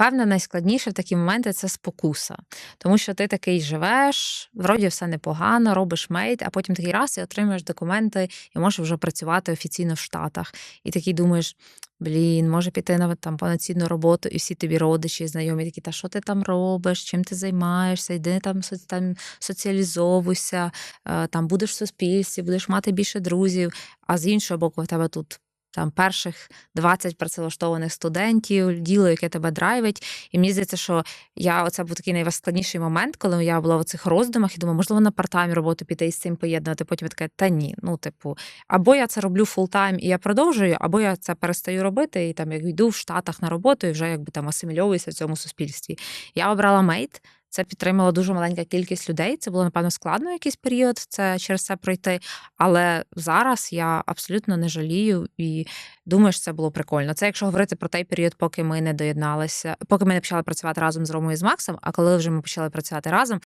напевне, найскладніше в такі моменти це спокуса. Тому що ти такий живеш, вроді все непогано, робиш мейт, а потім такий раз і отримуєш документи і можеш вже працювати офіційно в Штатах. І такий думаєш. Блін, може піти на там повноцінну роботу, і всі тобі родичі, знайомі такі, та що ти там робиш, чим ти займаєшся, йди там, там соціалізовуйся, е, там будеш в суспільстві, будеш мати більше друзів. А з іншого боку, в тебе тут там перших 20 працевлаштованих студентів, діло, яке тебе драйвить. І мені здається, що я оце був такий найскладніший момент, коли я була в цих роздумах і думаю, можливо, на партаймі роботу піти і з цим поєднувати. Потім я така, та ні, ну типу, або я це роблю фултайм і я продовжую, або я це перестаю робити і там як йду в Штатах на роботу і вже якби там асимільовуюся в цьому суспільстві. Я обрала мейт. Це підтримала дуже маленька кількість людей. Це було напевно складно якийсь період. Це через це пройти. Але зараз я абсолютно не жалію і думаю, що це було прикольно. Це якщо говорити про той період, поки ми не доєдналися, поки ми не почали працювати разом з Ромою і з Максом. А коли вже ми почали працювати разом,